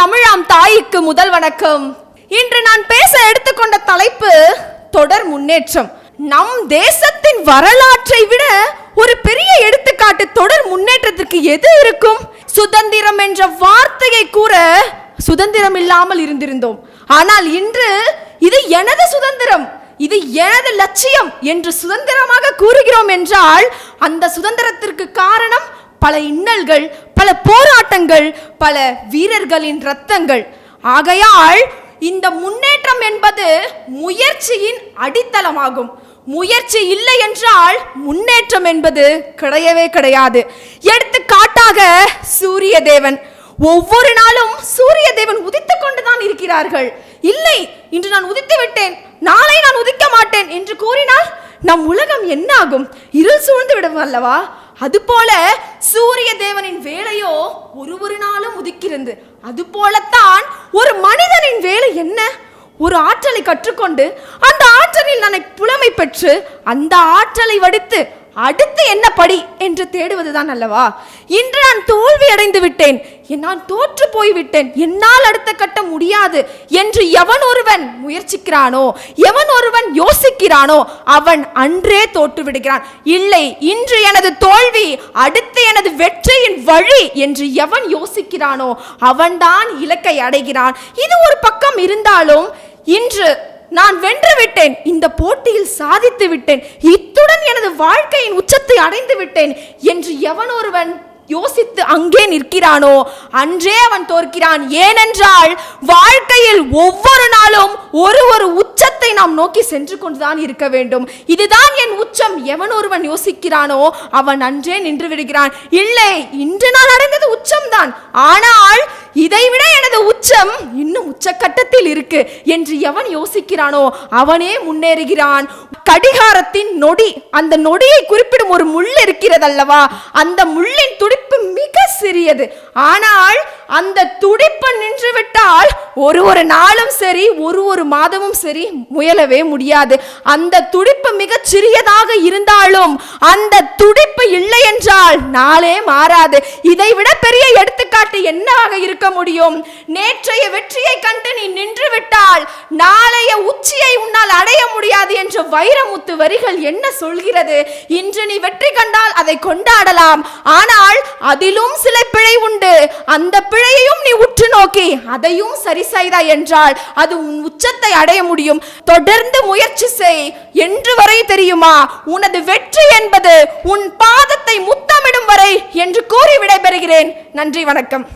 தமிழாம் தாய்க்கு முதல் வணக்கம். இன்று நான் பேச எடுத்துக்கொண்ட தலைப்பு தொடர் முன்னேற்றம். நம் தேசத்தின் வரலாற்றை விட ஒரு பெரிய எடுத்துக்காட்டு தொடர் முன்னேற்றத்திற்கு எது இருக்கும்? சுதந்திரம் என்ற வார்த்தையை கூற சுதந்திரம் இல்லாமல் இருந்திருந்தோம். ஆனால் இன்று இது எனது சுதந்திரம் இது எனது லட்சியம் என்று சுதந்திரமாக கூறுகிறோம் என்றால் அந்த சுதந்திரத்திற்கு காரணம் பல இன்னல்கள் பல ரத்தங்கள் பல வீரர்களின் ரத்தங்கள். ஆகையால் இந்த முன்னேற்றம் என்பது முயற்சியின் அடித்தளமாகும். முயற்சி இல்லை என்றால் முன்னேற்றம் என்பது கிடையவே கிடையாது. எடுத்துக்காட்டாக சூரிய தேவன் ஒவ்வொரு நாளும் சூரிய தேவன் உதித்து கொண்டுதான் இருக்கிறார்கள். இல்லை இன்று நான் உதித்து விட்டேன் நாளை நான் உதிக்க மாட்டேன் என்று கூறினால் நம் உலகம் என்னாகும்? இருள் சூழ்ந்து விடும் அல்லவா? அதுபோல சூரிய தேவனின் வேலையோ ஒரு ஒரு இருந்து. அது போலத்தான் ஒரு மனிதனின் வேலை என்ன? ஒரு ஆற்றலை கற்றுக்கொண்டு அந்த ஆற்றலில் நான் புலமை பெற்று அந்த ஆற்றலை வடித்து அடுத்து என்ன படி என்று தேடுவதுதான் அல்லவா? இன்று நான் தோல்வி அடைந்து விட்டேன். நான் தோற்று போய்விட்டேன். என்னால் அடுத்த கட்ட முடியாது. என்று எவன் ஒருவன் முயற்சிக்கிறானோ எவன் ஒருவன் யோசிக்கிறானோ அவன் அன்றே தோற்று விடுகிறான். இல்லை இன்று எனது தோல்வி அடுத்து எனது வெற்றியின் வழி என்று எவன் யோசிக்கிறானோ அவன்தான் இலக்கை அடைகிறான். இது ஒரு பக்கம் இருந்தாலும் இன்று நான் வென்று விட்டேன். இந்த போட்டியில் சாதித்து விட்டேன். இத்துடன் எனது வாழ்க்கையின் உச்சத்தை அடைந்து விட்டேன் என்று எவன் ஒருவன் யோசித்து அங்கே நிற்கிறானோ? அன்றே அவன் தோற்கிறான். ஏனென்றால் வாழ்க்கையில் ஒவ்வொரு நாளும் ஒரு ஒரு உச்சத்தை நாம் நோக்கி சென்று கொண்டுதான் இருக்க வேண்டும். இதுதான் என் உச்சம். எவன் ஒருவன் யோசிக்கிறானோ அவன் அன்றே நின்று விடுகிறான். இல்லை இன்று நான் அடைந்தது உச்சம்தான். ஆனால் உச்சம் இன்னும் உச்சக்கட்டத்தில் இருக்கு என்று எவன் யோசிக்கிறானோ அவனே முன்னேறுகிறான். கடிகாரத்தின் நொடி அந்த நொடியை குறிப்பிடும் ஒரு முள் இருக்கிறது அல்லவா அந்த முள்ளின் துடிப்பு மிக சிறியது. ஆனால் அந்த துடிப்பு நின்று ஒரு ஒரு நாளும் சரி ஒரு ஒரு மாதமும் சரி முயலவே முடியாது. அந்த துடிப்பு மிகச் சிறியதாக இருந்தாலும் அந்த துடிப்பு இல்லை என்றால் நாளே மாறாது. இதை விட பெரிய எடுத்துக்காட்டு என்னவாக இருக்க முடியும்? நேற்றைய வெற்றியை கண்டு நீ நின்று விட்டால் நாளைய உச்சியை உன்னால் அடைய முடியாது என்று வைரமுத்து வரிகள் என்ன சொல்கிறது? இன்று நீ வெற்றி கண்டால் அதை கொண்டாடலாம். ஆனால் அதிலும் சில பிழை உண்டு. அந்த பிழையையும் நீ உற்று நோக்கி அதையும் சரி செய்தாய் என்றால் அது உன் உச்சத்தை அடைய முடியும். தொடர்ந்து முயற்சி செய். என்று வரை தெரியுமா? உனது வெற்றி என்பது உன் பாதத்தை முத்தமிடும் வரை என்று கூறி விடைபெறுகிறேன். நன்றி வணக்கம்.